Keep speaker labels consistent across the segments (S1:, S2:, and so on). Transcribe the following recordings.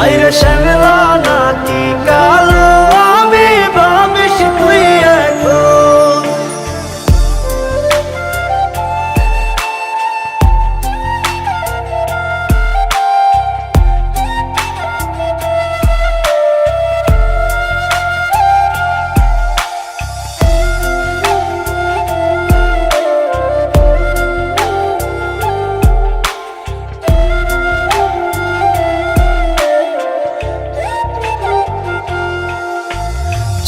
S1: হাইরে শ্যামলা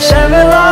S1: শ্যামলা